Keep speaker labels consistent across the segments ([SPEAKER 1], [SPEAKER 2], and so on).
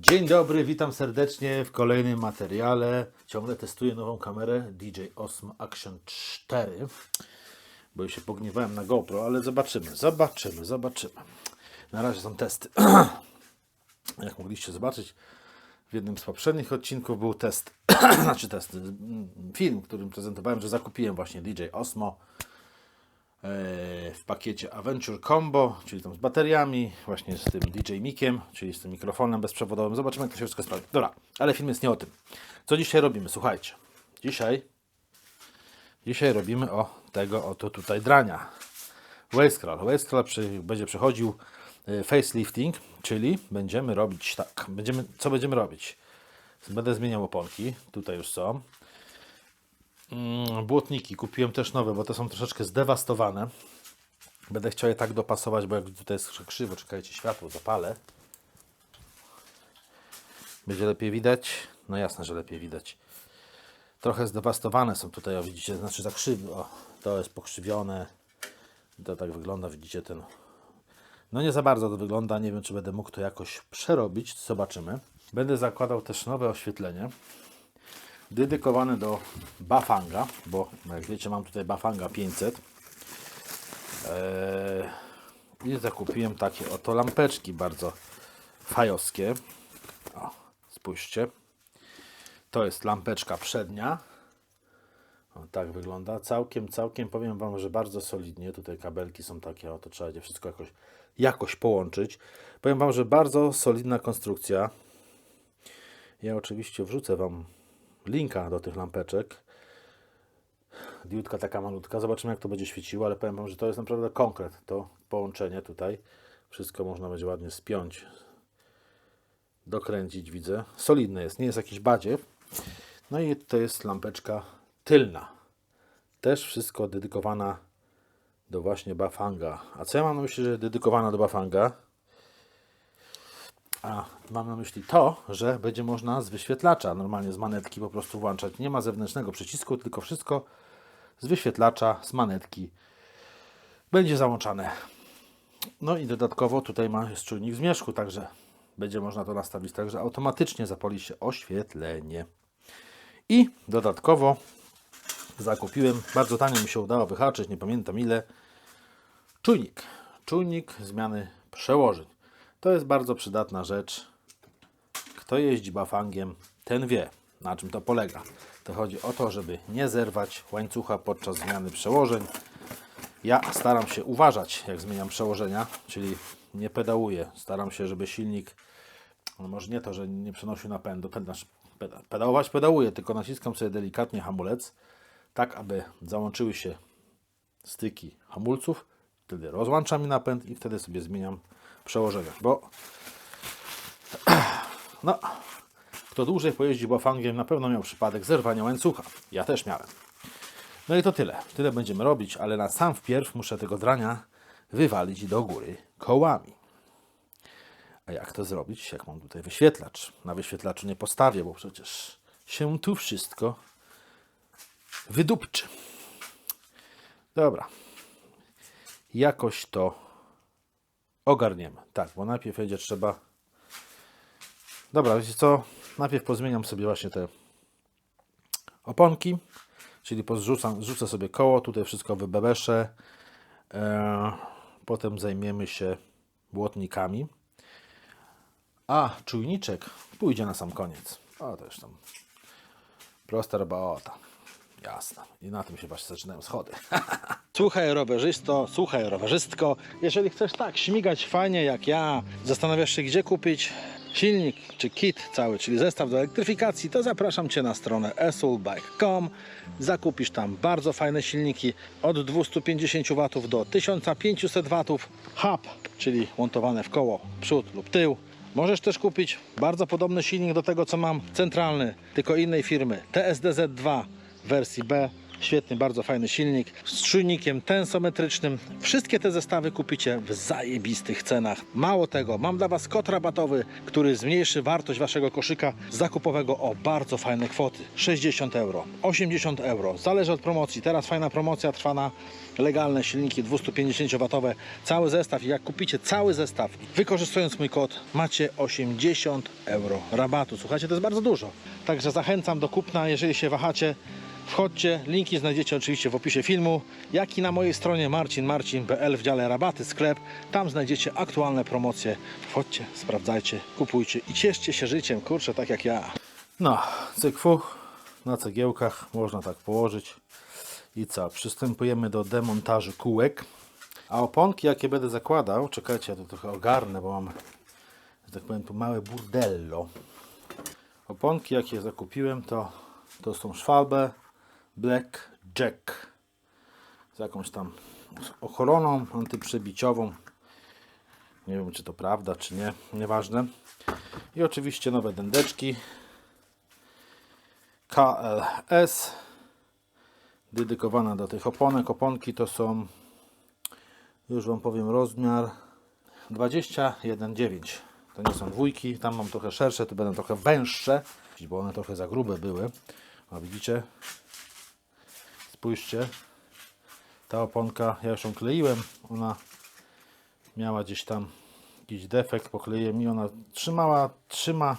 [SPEAKER 1] Dzień dobry, witam serdecznie w kolejnym materiale. Ciągle testuję nową kamerę DJI Osmo Action 4, bo już się pogniewałem na GoPro, ale zobaczymy, zobaczymy, zobaczymy. Na razie są testy. Jak mogliście zobaczyć, w jednym z poprzednich odcinków był test, znaczy test, mm, film, którym prezentowałem, że zakupiłem właśnie DJI Osmo w pakiecie Aventure Combo, czyli tam z bateriami, właśnie z tym DJ Mikiem, czyli z tym mikrofonem bezprzewodowym. Zobaczymy, jak to się wszystko sprawdzi. Dobra, ale film jest nie o tym. Co dzisiaj robimy? Słuchajcie. Dzisiaj, dzisiaj robimy o tego oto tutaj drania. Wavescroll. Wavescroll przy, będzie przechodził e, facelifting, czyli będziemy robić tak. Będziemy, co będziemy robić? Będę zmieniał oponki. Tutaj już są. Mm, Błotniki kupiłem też nowe, bo te są troszeczkę zdewastowane. Będę chciał je tak dopasować, bo jak tutaj jest krzywo, czekajcie, światło zapalę. Będzie lepiej widać? No jasne, że lepiej widać. Trochę zdewastowane są tutaj, o widzicie, znaczy za krzywo. To jest pokrzywione. To tak wygląda, widzicie ten. No nie za bardzo to wygląda, nie wiem czy będę mógł to jakoś przerobić, zobaczymy. Będę zakładał też nowe oświetlenie dedykowane do Bafanga, bo jak wiecie mam tutaj Bafanga 500 eee, i zakupiłem takie oto lampeczki bardzo fajowskie. O, spójrzcie. To jest lampeczka przednia. O, tak wygląda. Całkiem, całkiem powiem Wam, że bardzo solidnie. Tutaj kabelki są takie, o to trzeba będzie wszystko jakoś, jakoś połączyć. Powiem Wam, że bardzo solidna konstrukcja. Ja oczywiście wrzucę Wam linka do tych lampeczek. Diodka taka malutka. Zobaczymy jak to będzie świeciło, ale powiem Wam, że to jest naprawdę konkret. To połączenie tutaj. Wszystko można będzie ładnie spiąć. Dokręcić widzę. Solidne jest, nie jest jakiś badziew. No i to jest lampeczka tylna. Też wszystko dedykowana do właśnie Bafanga. A co ja mam na myśli, że dedykowana do Bafanga? A mam na myśli to, że będzie można z wyświetlacza, normalnie z manetki po prostu włączać. Nie ma zewnętrznego przycisku, tylko wszystko z wyświetlacza, z manetki będzie załączane. No i dodatkowo tutaj ma jest czujnik zmierzchu, także będzie można to nastawić tak, że automatycznie zapali się oświetlenie. I dodatkowo zakupiłem, bardzo tanio mi się udało wyhaczyć, nie pamiętam ile, czujnik. Czujnik zmiany przełożeń. To jest bardzo przydatna rzecz. Kto jeździ bafangiem, ten wie, na czym to polega. To chodzi o to, żeby nie zerwać łańcucha podczas zmiany przełożeń. Ja staram się uważać, jak zmieniam przełożenia, czyli nie pedałuję. Staram się, żeby silnik, no może nie to, że nie przenosił napędu, peda- pedałować pedałuję, tylko naciskam sobie delikatnie hamulec, tak aby załączyły się styki hamulców, wtedy rozłączam napęd i wtedy sobie zmieniam przełożenia, bo no, kto dłużej pojeździ bafangiem, na pewno miał przypadek zerwania łańcucha. Ja też miałem. No i to tyle. Tyle będziemy robić, ale na sam wpierw muszę tego drania wywalić do góry kołami. A jak to zrobić? Jak mam tutaj wyświetlacz? Na wyświetlaczu nie postawię, bo przecież się tu wszystko wydupczy. Dobra. Jakoś to ogarniemy. Tak, bo najpierw będzie trzeba. Dobra, wiecie co? Najpierw pozmieniam sobie właśnie te oponki, czyli pozrzucam, zrzucę sobie koło, tutaj wszystko wybebeszę. E, potem zajmiemy się błotnikami. A czujniczek pójdzie na sam koniec. O, już tam prosta robota. Jasne. I na tym się właśnie zaczynają schody. Słuchaj rowerzysto, słuchaj rowerzystko, jeżeli chcesz tak śmigać fajnie jak ja, zastanawiasz się gdzie kupić silnik czy kit cały, czyli zestaw do elektryfikacji, to zapraszam Cię na stronę esulbike.com. Zakupisz tam bardzo fajne silniki od 250 W do 1500 W. Hub, czyli montowane w koło, przód lub tył. Możesz też kupić bardzo podobny silnik do tego co mam, centralny, tylko innej firmy, TSDZ2 w wersji B Świetny, bardzo fajny silnik z czujnikiem tensometrycznym. Wszystkie te zestawy kupicie w zajebistych cenach. Mało tego, mam dla Was kod rabatowy, który zmniejszy wartość Waszego koszyka zakupowego o bardzo fajne kwoty. 60 euro, 80 euro, zależy od promocji. Teraz fajna promocja trwa na legalne silniki 250W. Cały zestaw, jak kupicie cały zestaw, wykorzystując mój kod, macie 80 euro rabatu. Słuchajcie, to jest bardzo dużo. Także zachęcam do kupna, jeżeli się wahacie. Wchodźcie, linki znajdziecie oczywiście w opisie filmu, jak i na mojej stronie marcinmarcin.pl w dziale rabaty sklep. Tam znajdziecie aktualne promocje. Wchodźcie, sprawdzajcie, kupujcie i cieszcie się życiem, kurczę, tak jak ja. No, cykfuch na cegiełkach można tak położyć. I co? Przystępujemy do demontażu kółek. A oponki, jakie będę zakładał, czekajcie, ja to trochę ogarnę, bo mam, że tak powiem, tu małe burdello. Oponki, jakie zakupiłem, to, to są Schwalbe Black Jack z jakąś tam ochroną antyprzebiciową. Nie wiem, czy to prawda, czy nie, nieważne. I oczywiście nowe dędeczki KLS dedykowana do tych oponek. Oponki to są, już Wam powiem, rozmiar 21,9. To nie są dwójki, tam mam trochę szersze, tu będą trochę węższe, bo one trochę za grube były. A widzicie? Spójrzcie. Ta oponka, ja już ją kleiłem, ona miała gdzieś tam jakiś defekt, pokleiłem i ona trzymała, trzyma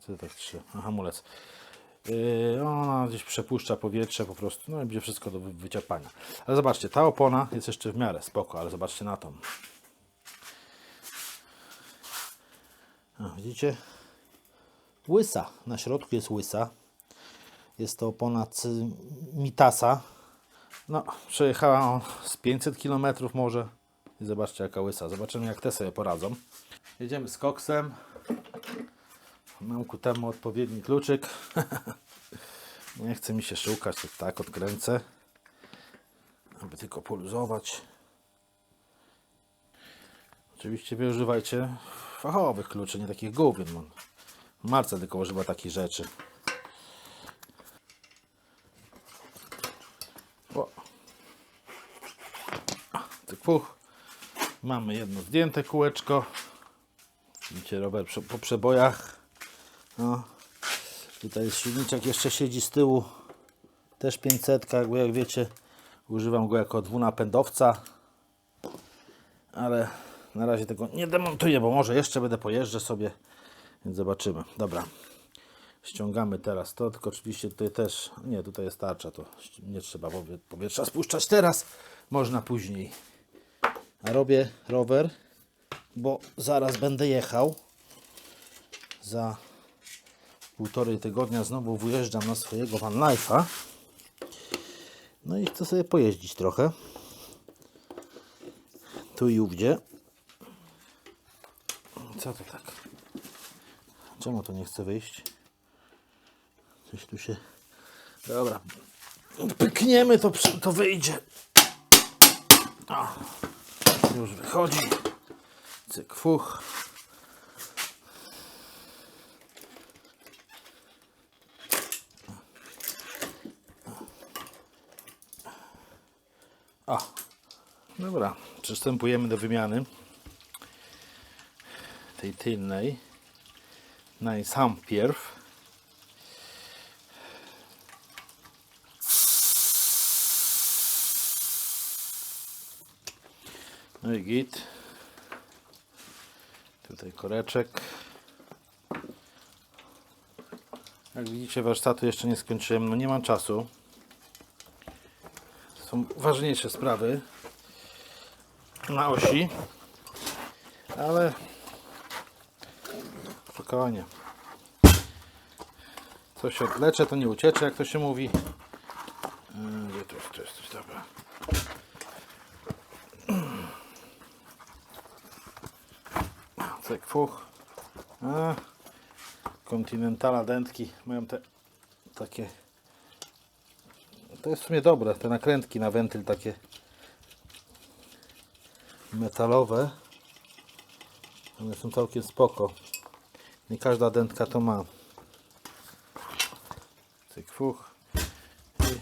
[SPEAKER 1] co tak trzyma? Hamulec. Yy, ona gdzieś przepuszcza powietrze po prostu, no i będzie wszystko do wy- wyczerpania. Ale zobaczcie, ta opona jest jeszcze w miarę spoko, ale zobaczcie na tą. A, widzicie? Łysa. Na środku jest łysa. Jest to opona C- Mitasa. No, przejechała on z 500 km może. I zobaczcie jaka łysa. Zobaczymy jak te sobie poradzą. Jedziemy z koksem. Mam ku temu odpowiedni kluczyk. Nie chce mi się szukać, to tak odkręcę. Aby tylko poluzować. Oczywiście wy używajcie fachowych kluczy, nie takich głupich. No. Marce tylko używa takich rzeczy. Puch. Mamy jedno zdjęte kółeczko. Widzicie rower po przebojach. No. Tutaj jest silniczek, jeszcze siedzi z tyłu. Też 500, bo jak wiecie, używam go jako dwunapędowca. Ale na razie tego nie demontuję, bo może jeszcze będę pojeżdżę sobie. Więc zobaczymy. Dobra. Ściągamy teraz to, tylko oczywiście tutaj też, nie, tutaj jest tarcza, to nie trzeba powie- powietrza spuszczać teraz, można później. Robię rower, bo zaraz będę jechał. Za półtorej tygodnia znowu wyjeżdżam na swojego van life'a. No i chcę sobie pojeździć trochę. Tu i ówdzie. Co to tak? Czemu to nie chce wyjść? Coś tu się... Dobra. Pykniemy, to, to wyjdzie. Już wychodzi. Cyk, fuch. O, dobra. Przystępujemy do wymiany tej tylnej. Na No i git. Tutaj koreczek. Jak widzicie warsztatu jeszcze nie skończyłem. No nie mam czasu. Są ważniejsze sprawy na osi. Ale spokojnie. Co się odlecze, to nie uciecze, jak to się mówi. Yy, Gdzie tu jest, tu jest, tu jest, dobra. Fuch. A, Continentala dętki mają te takie to jest w sumie dobre, te nakrętki na wentyl takie metalowe one są całkiem spoko nie każda dętka to ma cyk fuch I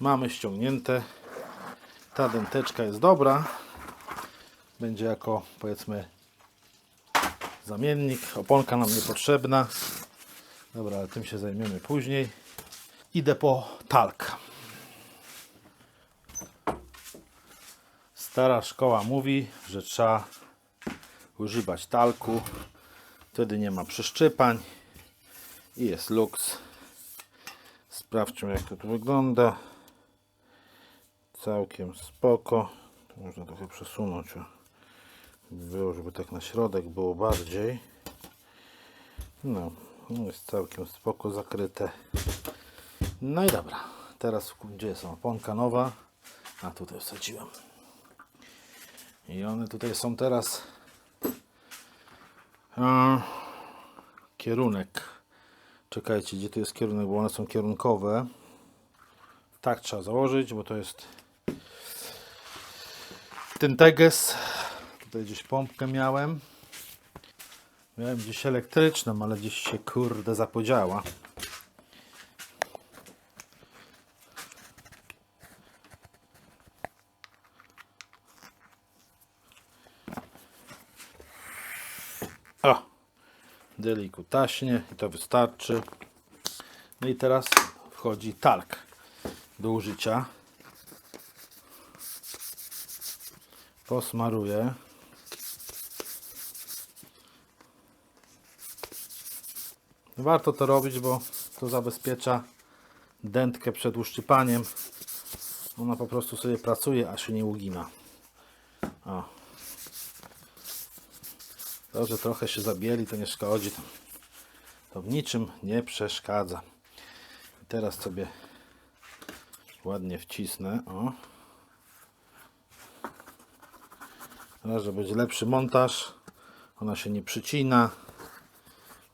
[SPEAKER 1] Mamy ściągnięte. Ta denteczka jest dobra. Będzie jako powiedzmy zamiennik. Oponka nam niepotrzebna. Dobra, ale tym się zajmiemy później. Idę po talk. Stara szkoła mówi, że trzeba używać talku. Wtedy nie ma przeszczypań i jest luks. Sprawdźmy jak to tu wygląda. Całkiem spoko. Można trochę przesunąć. Było, żeby tak na środek było bardziej. No, jest całkiem spoko zakryte. No i dobra. Teraz gdzie jest oponka nowa? A tutaj wsadziłem. I one tutaj są teraz a, kierunek. Czekajcie, gdzie tu jest kierunek, bo one są kierunkowe. Tak trzeba założyć, bo to jest ten teges. Tutaj gdzieś pompkę miałem. Miałem gdzieś elektryczną, ale gdzieś się kurde zapodziała. O! Delikutaśnie i to wystarczy. No i teraz wchodzi talk do użycia. Posmaruję. Warto to robić, bo to zabezpiecza dętkę przed uszczypaniem. Ona po prostu sobie pracuje, a się nie ugina. O. To, że trochę się zabieli, to nie szkodzi. To, to w niczym nie przeszkadza. I teraz sobie ładnie wcisnę. O. Raz, że lepszy montaż. Ona się nie przycina.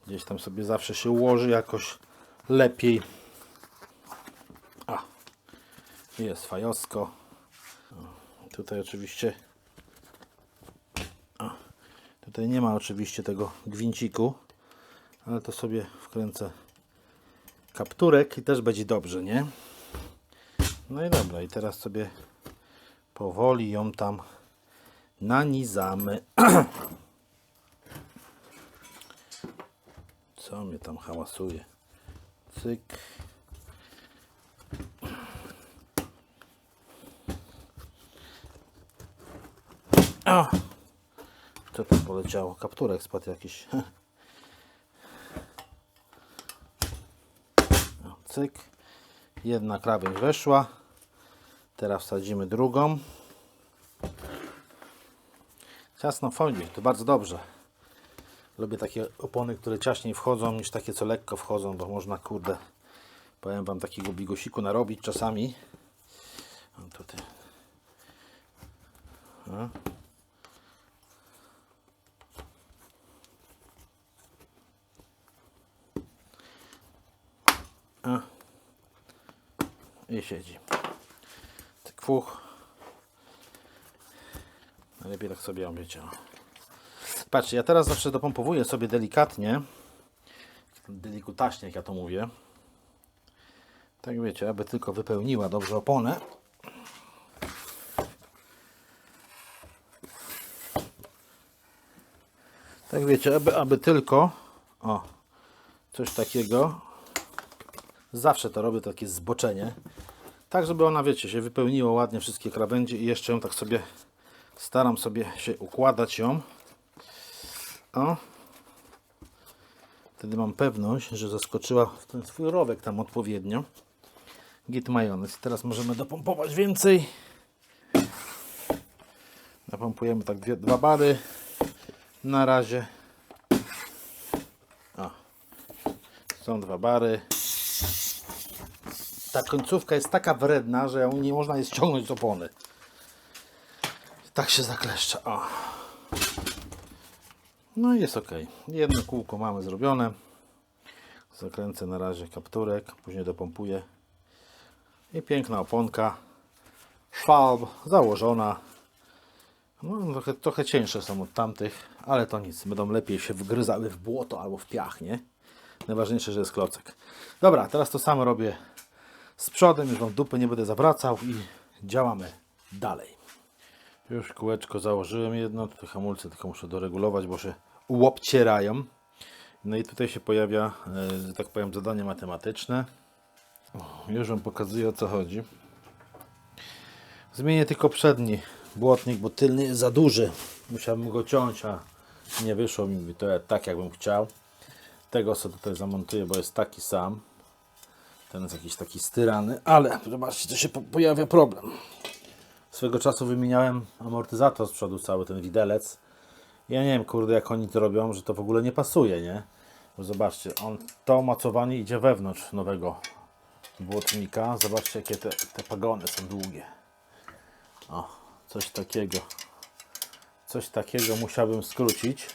[SPEAKER 1] Gdzieś tam sobie zawsze się ułoży jakoś lepiej. A. Jest fajosko. Tutaj oczywiście Tutaj nie ma oczywiście tego gwinciku, ale to sobie wkręcę kapturek i też będzie dobrze, nie? No i dobra, i teraz sobie powoli ją tam nanizamy. Co mnie tam hałasuje? Cyk. O! Co tam poleciało? Kapturek spadł jakiś. Cyk. Jedna krawędź weszła. Teraz wsadzimy drugą. Ciasno wchodzi, to bardzo dobrze. Lubię takie opony, które ciaśniej wchodzą niż takie, co lekko wchodzą, bo można, kurde, powiem Wam, takiego bigosiku narobić czasami. O, tutaj. A. I siedzi. Cyk, fuch. Najlepiej tak sobie omiecie. Patrzcie, ja teraz zawsze dopompowuję sobie delikatnie. Delikutaśnie, jak ja to mówię. Tak wiecie, aby tylko wypełniła dobrze oponę. Tak wiecie, aby, aby tylko o, coś takiego Zawsze to robię takie zboczenie. Tak, żeby ona, wiecie, się wypełniła ładnie wszystkie krawędzie i jeszcze ją tak sobie staram sobie się układać ją. O. Wtedy mam pewność, że zaskoczyła w ten swój rowek tam odpowiednio. Git majonez. Teraz możemy dopompować więcej. Napompujemy tak dwie, dwa bary. Na razie. O. Są dwa bary ta końcówka jest taka wredna, że ją nie można jej ściągnąć z opony. Tak się zakleszcza. O. No i jest ok. Jedno kółko mamy zrobione. Zakręcę na razie kapturek, później dopompuję. I piękna oponka. Schwalb założona. No, trochę, trochę cieńsze są od tamtych, ale to nic. Będą lepiej się wgryzały w błoto albo w piach, nie? Najważniejsze, że jest klocek. Dobra, teraz to samo robię z przodem, już wam dupy nie będę zawracał i działamy dalej. Już kółeczko założyłem jedno, te hamulce tylko muszę doregulować, bo się uobcierają. No i tutaj się pojawia, e, że tak powiem, zadanie matematyczne. Już wam pokazuję o co chodzi. Zmienię tylko przedni błotnik, bo tylny jest za duży. Musiałbym go ciąć, a nie wyszło mi to tak, jakbym chciał. Tego sobie tutaj zamontuję, bo jest taki sam. Ten jest jakiś taki styrany, ale zobaczcie, to się po pojawia problem. Swego czasu wymieniałem amortyzator z przodu, cały ten widelec. Ja nie wiem, kurde, jak oni to robią, że to w ogóle nie pasuje, nie? Bo zobaczcie, on, to mocowanie idzie wewnątrz nowego błotnika. Zobaczcie, jakie te, te pagony są długie. O, coś takiego. Coś takiego musiałbym skrócić.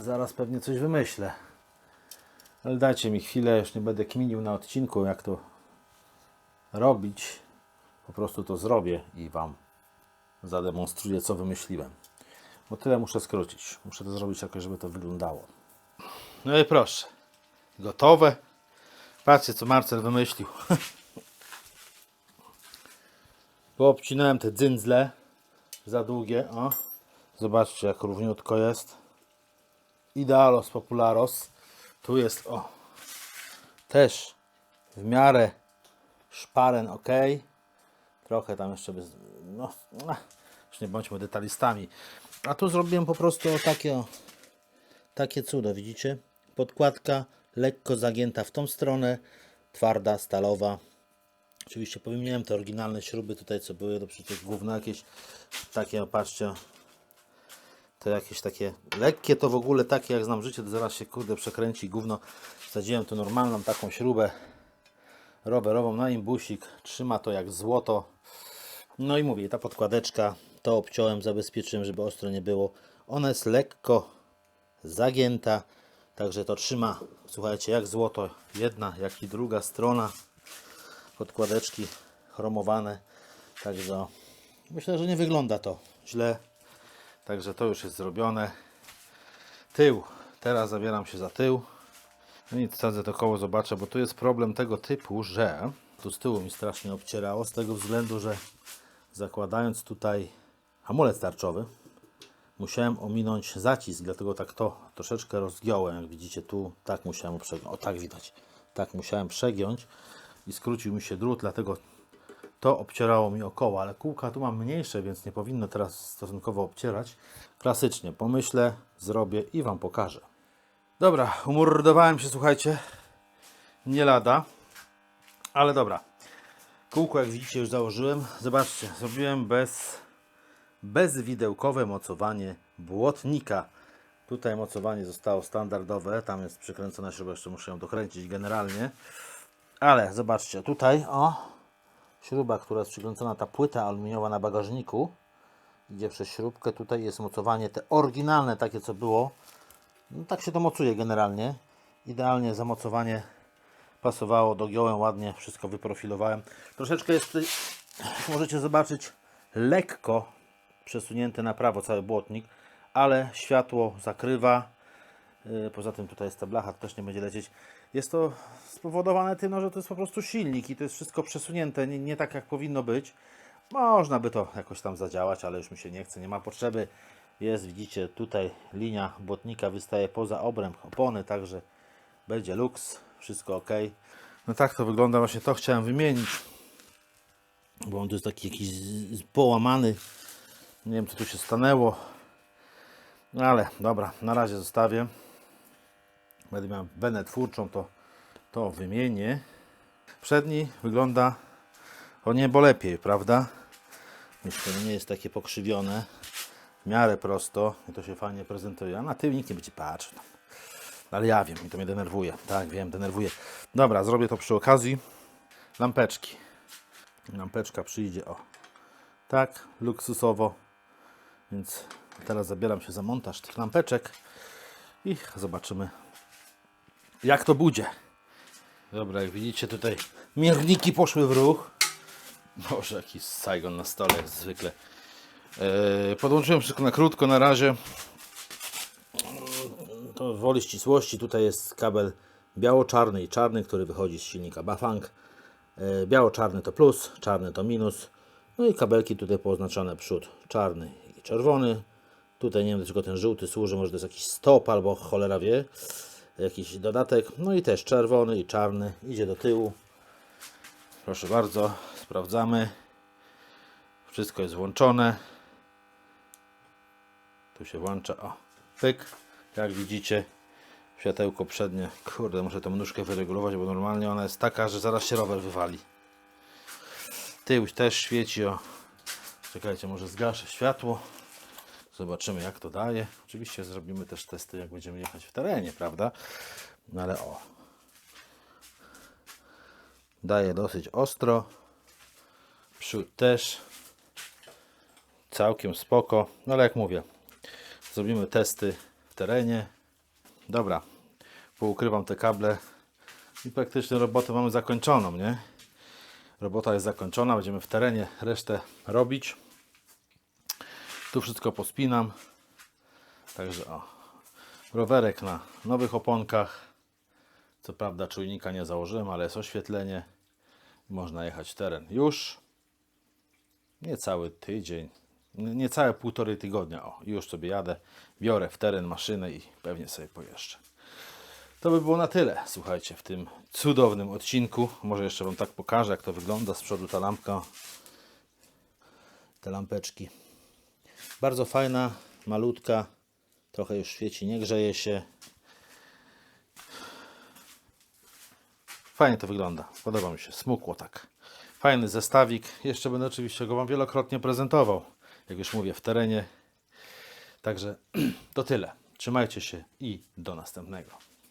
[SPEAKER 1] Zaraz pewnie coś wymyślę. Ale dajcie mi chwilę, już nie będę kminił na odcinku, jak to robić. Po prostu to zrobię i Wam zademonstruję, co wymyśliłem. Bo tyle muszę skrócić. Muszę to zrobić jakoś, żeby to wyglądało. No i proszę. Gotowe. Patrzcie, co Marcel wymyślił. Poobcinałem te dzyndzle za długie. O. Zobaczcie, jak równiutko jest. Idealos popularos. Tu jest, o, też w miarę szparen ok. Trochę tam jeszcze bez, no, no, już nie bądźmy detalistami. A tu zrobiłem po prostu takie, takie cudo, widzicie? Podkładka lekko zagięta w tą stronę, twarda, stalowa. Oczywiście powymieniałem te oryginalne śruby tutaj, co były, to przecież główne jakieś takie, patrzcie, to jakieś takie lekkie, to w ogóle takie jak znam życie, to zaraz się kurde przekręci gówno. Wsadziłem tu normalną taką śrubę rowerową na imbusik, trzyma to jak złoto. No i mówię, ta podkładeczka, to obciąłem, zabezpieczyłem, żeby ostro nie było. Ona jest lekko zagięta, także to trzyma, słuchajcie, jak złoto. Jedna, jak i druga strona podkładeczki chromowane. Także myślę, że nie wygląda to źle. Także to już jest zrobione. Tył. Teraz zabieram się za tył. No i wsadzę to koło, zobaczę, bo tu jest problem tego typu, że tu z tyłu mi strasznie obcierało, z tego względu, że zakładając tutaj hamulec tarczowy, musiałem ominąć zacisk, dlatego tak to troszeczkę rozgiąłem, jak widzicie tu, tak musiałem przegiąć, o tak widać, tak musiałem przegiąć i skrócił mi się drut, dlatego to obcierało mi około, ale kółka tu mam mniejsze, więc nie powinno teraz stosunkowo obcierać. Klasycznie pomyślę, zrobię i Wam pokażę. Dobra, umordowałem się, słuchajcie, nie lada, ale dobra. Kółko, jak widzicie, już założyłem. Zobaczcie, zrobiłem bez, bezwidełkowe mocowanie błotnika. Tutaj mocowanie zostało standardowe, tam jest przykręcona śruba, jeszcze muszę ją dokręcić generalnie. Ale zobaczcie, tutaj o, śruba, która jest przykręcona, ta płyta aluminiowa na bagażniku, idzie przez śrubkę, tutaj jest mocowanie te oryginalne, takie co było. No, tak się to mocuje generalnie. Idealnie zamocowanie pasowało, dogiąłem ładnie, wszystko wyprofilowałem. Troszeczkę jest, tutaj, możecie zobaczyć, lekko przesunięty na prawo cały błotnik, ale światło zakrywa. Yy, Poza tym tutaj jest ta blacha, to też nie będzie lecieć. Jest to spowodowane tym, no, że to jest po prostu silnik i to jest wszystko przesunięte, nie, nie tak jak powinno być. Można by to jakoś tam zadziałać, ale już mi się nie chce, nie ma potrzeby. Jest, widzicie, tutaj linia błotnika wystaje poza obręb opony, także będzie luks, wszystko ok. No tak to wygląda, właśnie to chciałem wymienić, bo on tu jest taki jakiś połamany. Nie wiem, co tu się stanęło, no ale dobra, na razie zostawię. Będę miał benę twórczą, to, to wymienię. Przedni wygląda o niebo lepiej, prawda? Myślę, że nie jest takie pokrzywione. W miarę prosto i to się fajnie prezentuje. A na nikt nie będzie patrzył. Ale ja wiem, i to mnie denerwuje. Tak, wiem, denerwuje. Dobra, zrobię to przy okazji. Lampeczki. Lampeczka przyjdzie, o. Tak, luksusowo. Więc teraz zabieram się za montaż tych lampeczek i zobaczymy, jak to będzie. Dobra, jak widzicie tutaj mierniki poszły w ruch. Boże, jakiś Saigon na stole jak zwykle. Eee, podłączyłem wszystko na krótko na razie. To woli ścisłości. Tutaj jest kabel biało-czarny i czarny, który wychodzi z silnika Bafang. E, Biało-czarny to plus, czarny to minus. No i kabelki tutaj poznaczone przód czarny i czerwony. Tutaj nie wiem dlaczego ten żółty służy, może to jest jakiś stop albo cholera wie. Jakiś dodatek. No i też czerwony i czarny idzie do tyłu. Proszę bardzo, sprawdzamy. Wszystko jest włączone. Tu się włącza, o, pyk. Jak widzicie, światełko przednie. Kurde, muszę tą nóżkę wyregulować, bo normalnie ona jest taka, że zaraz się rower wywali. Tył też świeci, o. Czekajcie, może zgaszę światło. Zobaczymy, jak to daje. Oczywiście zrobimy też testy, jak będziemy jechać w terenie, prawda? No ale o. Daje dosyć ostro. Przód też. Całkiem spoko. No ale jak mówię, zrobimy testy terenie. Dobra, poukrywam te kable i praktycznie robotę mamy zakończoną, nie? Robota jest zakończona, będziemy w terenie resztę robić. Tu wszystko pospinam. Także o, rowerek na nowych oponkach. Co prawda czujnika nie założyłem, ale jest oświetlenie. Można jechać w teren już. Niecały tydzień, niecałe półtorej tygodnia. O, już sobie jadę, biorę w teren maszynę i pewnie sobie pojeżdżę. To by było na tyle, słuchajcie, w tym cudownym odcinku. Może jeszcze Wam tak pokażę, jak to wygląda z przodu ta lampka. Te lampeczki. Bardzo fajna, malutka. Trochę już świeci, nie grzeje się. Fajnie to wygląda. Podoba mi się. Smukło tak. Fajny zestawik. Jeszcze będę oczywiście go Wam wielokrotnie prezentował. Jak już mówię, w terenie. Także to tyle. Trzymajcie się i do następnego.